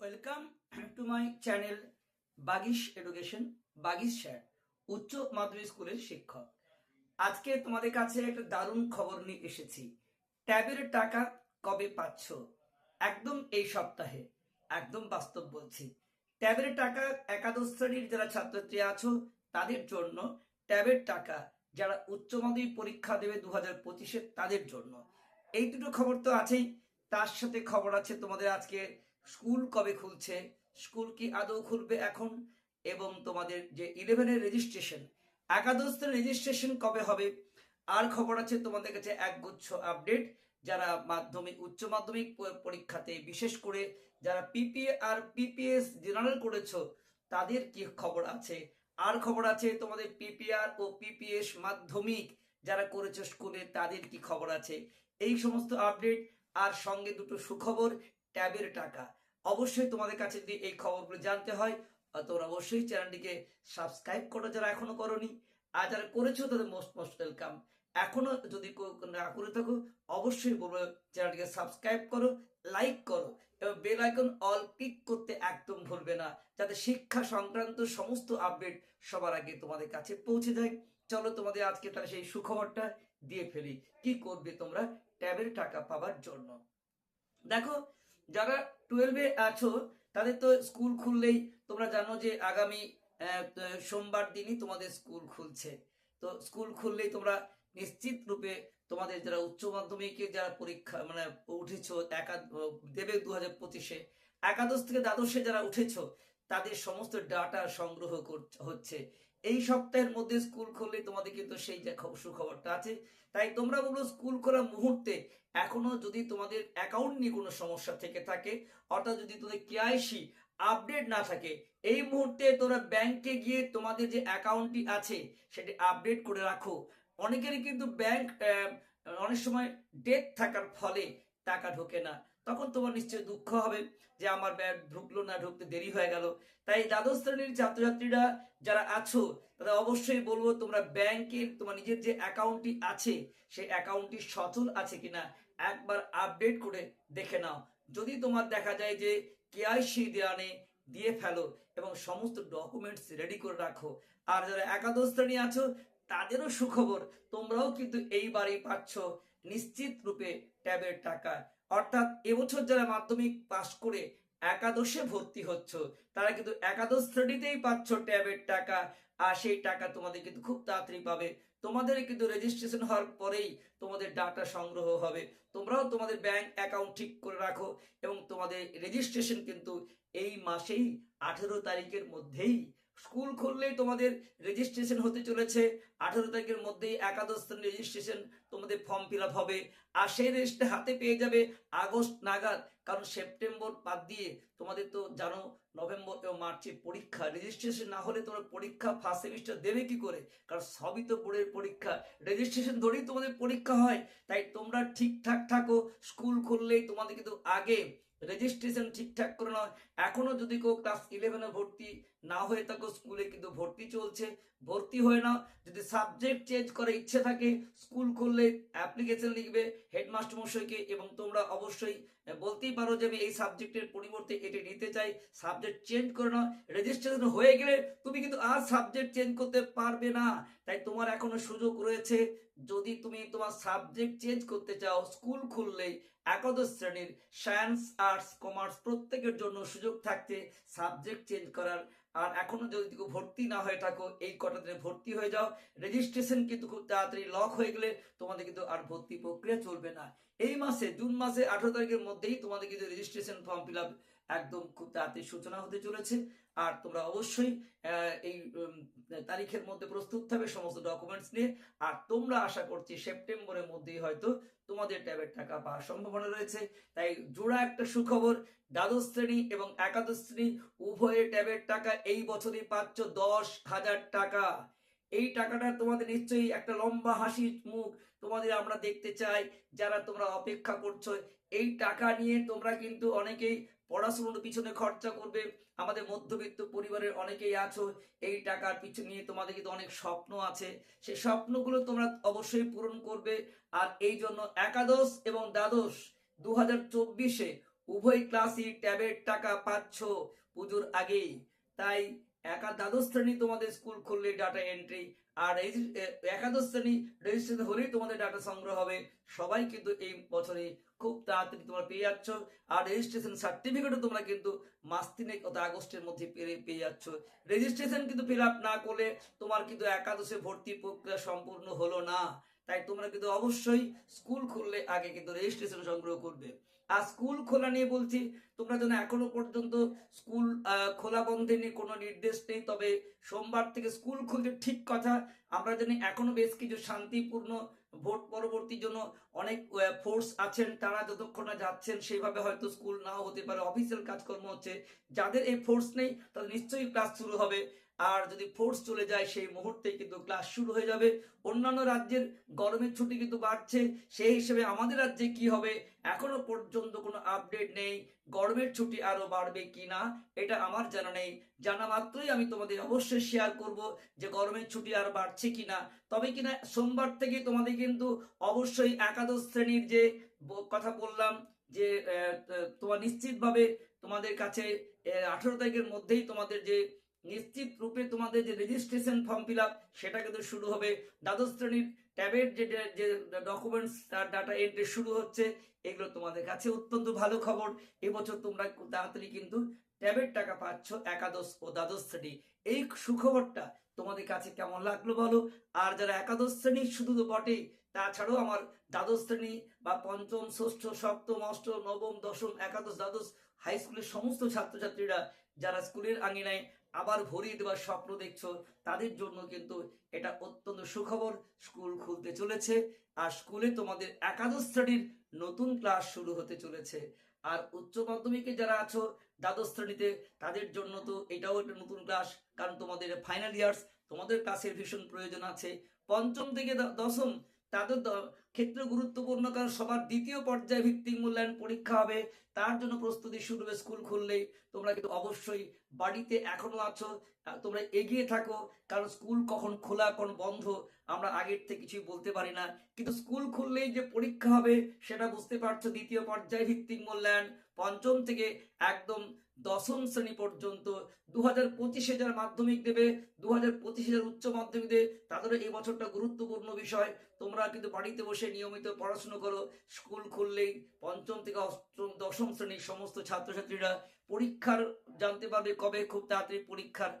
Welcome to my channel Bagish education Bagish sir উচ্চ মাধ্যমিক স্কুলের শিক্ষক। আজকে তোমাদের কাছে একটা দারুণ খবর নিয়ে এসেছি। ট্যাবের টাকা কবে পাচ্ছ? একদম এই সপ্তাহে, একদম বাস্তব বলছি। ট্যাবের টাকা একাদশ শ্রেণির যারা ছাত্রছাত্রী আছো, তাদের জন্য ট্যাবের টাকা যারা উচ্চ মাধ্যমিক পরীক্ষা দেবে দু হাজার পঁচিশে, তাদের জন্য। এই দুটো খবর তো আছেই, তার সাথে খবর আছে তোমাদের আজকে স্কুল কবে খুলছে? স্কুল কি আদৌ খুলবে এখন? এবং তোমাদের যে ইলেভেনের রেজিস্ট্রেশন একাদশ রেজিস্ট্রেশন কবে হবে? আর খবর আছে তোমাদের কাছে একগুচ্ছ আপডেট যারা মাধ্যমিক, উচ্চ মাধ্যমিক পরীক্ষাতে বিশেষ করে যারা পিপিএ আর পিপিএস জেনারেল করেছ, তাদের কি খবর আছে? আর খবর আছে তোমাদের পিপিআর ও পিপিএস মাধ্যমিক যারা করেছ স্কুলে, তাদের কি খবর আছে? এই সমস্ত আপডেট আর সঙ্গে দুটো সুখবর, ট্যাবের টাকা। অবশ্যই তোমাদের কাছে যদি এই খবরগুলো জানতে হয় তোমরা অবশ্যই চ্যানেলটিকে সাবস্ক্রাইব করো যারা এখনও করনি। আর যারা করেছ তাদের মোস্ট মোস্ট ওয়েলকাম এখনও যদি না করে থাকো, অবশ্যই বলব চ্যানেলটিকে সাবস্ক্রাইব করো লাইক করো এবং বেল আইকন অল ক্লিক করতে একদম ভুলবে না, যাতে শিক্ষা সংক্রান্ত সমস্ত আপডেট সবার আগে তোমাদের কাছে পৌঁছে যায়। চলো তোমাদের আজকে তাহলে সেই সুখবরটা দিয়ে ফেলি। কি করবে তোমরা? ট্যাবের টাকা পাওয়ার জন্য। দেখো যারা টুয়েলভে আছো, তাদের তো স্কুল খুললেই তোমরা জানো যে আগামী সোমবার দিনই তোমাদের স্কুল খুলছে। তো স্কুল খুললেই তোমরা নিশ্চিত রূপে তোমাদের যারা উচ্চ মাধ্যমিকে যারা পরীক্ষা মানে উঠেছো একা দেবে দু হাজার পঁচিশে, একাদশ থেকে দ্বাদশে যারা উঠেছো, তাদের সমস্ত ডাটা সংগ্রহ হচ্ছে। এই সপ্তাহের মধ্যে স্কুল খুললে তোমাদের কিন্তু সেই যে সুখবরটা আছে। তাই তোমরা বলো স্কুল খোলার মুহূর্তে এখনও যদি তোমাদের অ্যাকাউন্ট নিয়ে কোনো সমস্যা থেকে থাকে, অর্থাৎ যদি তোদের কেআইসি আপডেট না থাকে, এই মুহূর্তে তোমরা ব্যাংকে গিয়ে তোমাদের যে অ্যাকাউন্টটি আছে, সেটি আপডেট করে রাখো। অনেকেরই কিন্তু ব্যাংক অনেক সময় ডেট থাকার ফলে টাকা ঢোকে না। তখন তোমার নিশ্চয়ই দুঃখ হবে যে আমার ব্যাংক ঢুকলো না, ঢুকতে দেরি হয়ে গেল। তাই দ্বাদশ শ্রেণির ছাত্রছাত্রীরা যারা আছো তারা অবশ্যই বলব তোমরা ব্যাংকের তোমার নিজের যে অ্যাকাউন্টটি আছে, সেই অ্যাকাউন্টটি সচল আছে কিনা একবার আপডেট করে দেখে নাও। যদি তোমার দেখা যায় যে কেআইসি দেওয়া নেই, দিয়ে ফেলো এবং সমস্ত ডকুমেন্টস রেডি করে রাখো। আর যারা একাদশ শ্রেণি আছো, তাদেরও সুখবর, তোমরাও কিন্তু এইবারই পাচ্ছ নিশ্চিত রূপে ট্যাবের টাকা। অর্থাৎ এবছর যারা মাধ্যমিক পাশ করে একাদশে ভর্তি হচ্ছ, তারা কিন্তু একাদশ শ্রেণীতেই পাচ্ছ ট্যাবের টাকা। আর সেই টাকা তোমাদের কিন্তু খুব তাড়াতাড়ি পাবে। তোমাদের কিন্তু রেজিস্ট্রেশন হওয়ার পরেই তোমাদের ডাটা সংগ্রহ হবে। তোমরাও তোমাদের ব্যাংক অ্যাকাউন্ট ঠিক করে রাখো এবং তোমাদের রেজিস্ট্রেশন কিন্তু এই মাসেই আঠেরো তারিখের মধ্যেই স্কুল খুললেই তোমাদের রেজিস্ট্রেশন হতে চলেছে। আঠেরো তারিখের মধ্যেই একাদশ রেজিস্ট্রেশন তোমাদের ফর্ম ফিল হবে। আর সেই রেজিস্ট্রে হাতে পেয়ে যাবে আগস্ট নাগাদ। কারণ সেপ্টেম্বর বাদ দিয়ে তোমাদের তো জানো, নভেম্বর এবং মার্চে পরীক্ষা। রেজিস্ট্রেশন না হলে তোমার পরীক্ষা ফার্স্ট সেমিস্টার দেবে কি করে? কারণ সবই তো বোর্ডের পরীক্ষা। রেজিস্ট্রেশন ধরেই তোমাদের পরীক্ষা হয়। তাই তোমরা ঠিকঠাক থাকো। স্কুল খুললেই তোমাদের কিন্তু আগে রেজিস্ট্রেশন ঠিকঠাক করে নয় এখনও যদি কেউ ক্লাস ইলেভেনে ভর্তি না হয়ে থাকো স্কুলে কিন্তু ভর্তি চলছে। ভর্তি হয়ে নাও। যদি সাবজেক্ট চেঞ্জ করার ইচ্ছে থাকে স্কুল খুললে অ্যাপ্লিকেশন লিখবে হেডমাস্টার মশাইকে এবং তোমরা অবশ্যই বলতেই পারো যে আমি এই সাবজেক্টের পরিবর্তে এটি নিতে চাই। সাবজেক্ট চেঞ্জ করে নাও। রেজিস্ট্রেশন হয়ে গেলে তুমি কিন্তু আর সাবজেক্ট চেঞ্জ করতে পারবে না। তাই তোমার এখনও সুযোগ রয়েছে। যদি তুমি তোমার সাবজেক্ট চেঞ্জ করতে চাও স্কুল খুললেই একাদশ শ্রেণির সায়েন্স আর্টস কমার্স প্রত্যেকের জন্য সুযোগ থাকছে সাবজেক্ট চেঞ্জ করার। আর এখনও যদি ভর্তি না হয়ে থাকো, এই কটা দিনে ভর্তি হয়ে যাও। রেজিস্ট্রেশন কিন্তু খুব তাড়াতাড়ি লক হয়ে গেলে তোমাদের কিন্তু আর ভর্তি প্রক্রিয়া চলবে না। এই মাসে, জুন মাসে আঠারো তারিখের মধ্যেই তোমাদের কিন্তু রেজিস্ট্রেশন ফর্ম ফিল একদম খুব তাড়াতাড়ি সূচনা হতে চলেছে। আর তোমরা অবশ্যই এই তারিখের মধ্যে প্রস্তুত থাকবে সমস্ত ডকুমেন্টস নিয়ে। আর তোমরা আশা করছি সেপ্টেম্বরের মধ্যেই হয়তো তোমাদের ট্যাবের টাকা পাওয়ার সম্ভাবনা রয়েছে। তাই জোড়া একটা সুখবর, দ্বাদশ শ্রেণি এবং একাদশ শ্রেণি উভয়ে ট্যাবের টাকা এই বছরই পাচ্ছ দশ হাজার টাকা। এই টাকাটা তোমাদের নিশ্চয়ই একটা লম্বা হাসির মুখ। তোমাদের আমরা দেখতে চাই, যারা তোমরা অপেক্ষা করছ, এই টাকা নিয়ে তোমরা কিন্তু অনেকেই পড়াশোনার পিছনে খরচা করবে। আমাদের মধ্যবিত্ত পরিবারের অনেকেই আছো, এই টাকার পিছনে নিয়ে তোমাদের কিন্তু অনেক স্বপ্ন আছে। সেই স্বপ্নগুলো তোমরা অবশ্যই পূরণ করবে। আর এই জন্য একাদশ এবং দ্বাদশ দু হাজার চব্বিশে উভয় ক্লাসই ট্যাবের টাকা পাচ্ছ পুজোর আগেই। তাই একা দ্বাদশ শ্রেণি তোমাদের স্কুল খুললে ডাটা এন্ট্রি আর এই একাদশ শ্রেণি রেজিস্ট্রেশন হলেই তোমাদের ডাটা সংগ্রহ হবে। সবাই কিন্তু এই বছরে খুব তাড়াতাড়ি তোমরা পেয়ে যাচ্ছ। আর রেজিস্ট্রেশন সার্টিফিকেটও তোমরা কিন্তু মাস তিনেক অত আগস্টের মধ্যে পেয়ে পেয়ে যাচ্ছ। রেজিস্ট্রেশন কিন্তু ফিল না করলে তোমার কিন্তু একাদশে ভর্তি প্রক্রিয়া সম্পূর্ণ হলো না। তাই তোমরা কিন্তু অবশ্যই স্কুল খুললে আগে কিন্তু রেজিস্ট্রেশন সংগ্রহ করবে। আর স্কুল খোলা নিয়ে বলছি, তোমরা যেন এখনও পর্যন্ত স্কুল খোলা বন্ধে নিয়ে কোনো নির্দেশ নেই, তবে সোমবার থেকে স্কুল খুলতে ঠিক কথা, আমরা জানি এখনও বেশ কিছু শান্তিপূর্ণ ভোট পরবর্তী জন্য অনেক ফোর্স আছেন, তারা যতক্ষণ না যাচ্ছেন, সেইভাবে হয়তো স্কুল নাও হতে পারে অফিসিয়াল কাজকর্ম হচ্ছে। যাদের এই ফোর্স নেই, তাদের নিশ্চয়ই ক্লাস শুরু হবে। আর যদি ফোর্স চলে যায়, সেই মুহূর্তে কিন্তু ক্লাস শুরু হয়ে যাবে। অন্যান্য রাজ্যের গরমের ছুটি কিন্তু বাড়ছে। সেই হিসেবে আমাদের রাজ্যে কি হবে? এখনও পর্যন্ত কোনো আপডেট নেই। গরমের ছুটি আরও বাড়বে কি না এটা আমার জানা নেই। জানা মাত্রই আমি তোমাদের অবশ্যই শেয়ার করব যে গরমের ছুটি আর বাড়ছে কিনা। তবে কিনা সোমবার থেকে তোমাদের কিন্তু অবশ্যই একাদশ শ্রেণির যে কথা বললাম, যে তোমার নিশ্চিতভাবে তোমাদের কাছে আঠেরো তারিখের মধ্যেই তোমাদের যে নিশ্চিত রূপে তোমাদের যে রেজিস্ট্রেশন ফর্ম ফিল আপ সেটা কিন্তু শুরু হবে। দ্বাদশ শ্রেণির ট্যাবের যে ডকুমেন্টস তার ডাটা এন্ট্রি শুরু হচ্ছে, এগুলো তোমাদের কাছে অত্যন্ত ভালো খবর। এবছর তোমরা তাড়াতাড়ি কিন্তু ট্যাবের টাকা পাচ্ছ একাদশ ও দ্বাদশ শ্রেণি। এই সুখবরটা তোমাদের কাছে কেমন লাগল বলো? আর যারা একাদশ শ্রেণি শুধু তো বটেই, তাছাড়াও আমার দ্বাদশ শ্রেণি বা পঞ্চম, ষষ্ঠ, সপ্তম, অষ্টম, নবম, দশম, একাদশ, দ্বাদশ হাই স্কুলের সমস্ত ছাত্রছাত্রীরা যারা স্কুলের আঙিনায় আবার ভরিয়ে দেওয়ার স্বপ্ন দেখছ, তাদের জন্য কিন্তু এটা অত্যন্ত সুখবর। স্কুল খুলতে চলেছে, আর স্কুলে তোমাদের একাদশ শ্রেণির নতুন ক্লাস শুরু হতে চলেছে। আর উচ্চ মাধ্যমিকে যারা আছো, দ্বাদশ শ্রেণীতে, তাদের জন্য তো এটাও একটা নতুন ক্লাস, কারণ তোমাদের ফাইনাল ইয়ার্স তোমাদের ক্লাসের ভীষণ প্রয়োজন আছে। পঞ্চম থেকে দশম তাদের ক্ষেত্রে গুরুত্বপূর্ণ, কারণ সবার দ্বিতীয় পর্যায়ে ভিত্তিক মূল্যায়ন পরীক্ষা হবে, তার জন্য প্রস্তুতি শুরু হবে স্কুল খুললেই। তোমরা কিন্তু অবশ্যই বাড়িতে এখনও আছো তোমরা এগিয়ে থাকো, কারণ স্কুল কখন খোলা, কখন বন্ধ, আমরা আগের থেকে কিছুই বলতে পারি না। কিন্তু স্কুল খুললেই যে পরীক্ষা হবে, সেটা বুঝতে পারছ, দ্বিতীয় পর্যায়ে ভিত্তিক মূল্যায়ন, পঞ্চম থেকে একদম দশম শ্রেণি পর্যন্ত দু হাজার পঁচিশে যারা মাধ্যমিক দেবে দু হাজার পঁচিশে যারা উচ্চ মাধ্যমিক দেবে, তাদেরও এই বছরটা গুরুত্বপূর্ণ বিষয়। তোমরা কিন্তু বাড়িতে বসে নিয়মিত পড়াশোনা করো। স্কুল খুললেই পঞ্চম থেকে অষ্টম, দশম শ্রেণির সমস্ত ছাত্রছাত্রীরা পরীক্ষার জানতে পারবে কবে খুব তাড়াতাড়ি পরীক্ষার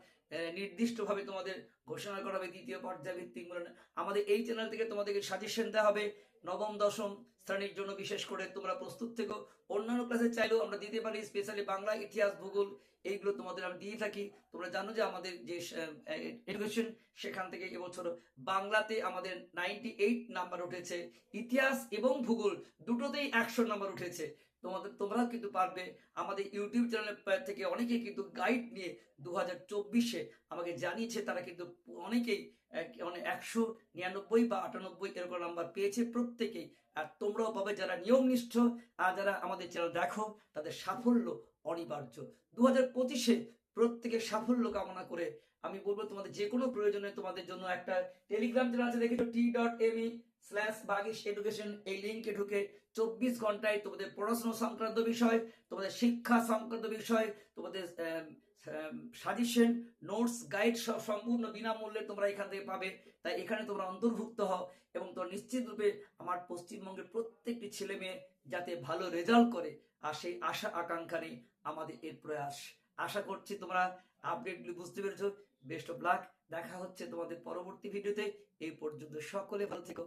নির্দিষ্টভাবে তোমাদের ঘোষণা করা হবে, দ্বিতীয় পর্যায় ভিত্তিক আমাদের এই চ্যানেল থেকে তোমাদেরকে সাজেশন দেওয়া হবে নবম, দশম শ্রেণির জন্য বিশেষ করে তোমরা প্রস্তুত থেকো। অন্যান্য ক্লাসে চাইলেও আমরা দিতে পারি, স্পেশালি বাংলা, ইতিহাস, ভূগোল, এইগুলো তোমাদের আমরা দিয়ে থাকি। তোমরা জানো যে আমাদের যে এডুকেশন সেখান থেকে এবছর বাংলাতে আমাদের নাইনটি এইট নাম্বার উঠেছে। ইতিহাস এবং ভূগোল দুটোতেই একশো নাম্বার উঠেছে। তোমাদের তোমরা কিন্তু পারবে আমাদের ইউটিউব চ্যানেল থেকে অনেকে কিন্তু গাইড নিয়ে দু হাজার চব্বিশে আমাকে জানিয়েছে, তারা কিন্তু অনেকেই মানে একশো নিরানব্বই বা আটানব্বই এরকম নাম্বার পেয়েছে প্রত্যেকেই। আর তোমরাও পাবে যারা নিয়মনিষ্ঠ আর যারা আমাদের চ্যানেল দেখো, তাদের সাফল্য অনিবার্য। দু হাজার পঁচিশে প্রত্যেকের সাফল্য কামনা করে আমি বলব তোমাদের যে কোনো প্রয়োজনে তোমাদের জন্য একটা টেলিগ্রাম চ্যানেল আছে, দেখেছ T dot M slash Bagish education এই লিঙ্কে ঢুকে চব্বিশ ঘন্টায় তোমাদের পড়াশোনা সংক্রান্ত বিষয়, তোমাদের শিক্ষা সংক্রান্ত বিষয়, তোমাদের সাজেশন নোটস গাইড সব সম্পূর্ণ বিনামূল্যে তোমরা এখান থেকে পাবে। তাই এখানে তোমরা অন্তর্ভুক্ত হও এবং তোমরা নিশ্চিত রূপে আমার পশ্চিমবঙ্গের প্রত্যেকটি ছেলে মেয়ে যাতে ভালো রেজাল্ট করে আর সেই আশা আকাঙ্ক্ষা নেই আমাদের এর প্রয়াস। আশা করছি তোমরা আপডেটগুলি বুঝতে পেরেছ। বেস্ট অফ লাক দেখা হচ্ছে তোমাদের পরবর্তী ভিডিওতে এই পর্যন্ত সকলে ভালো থেকো।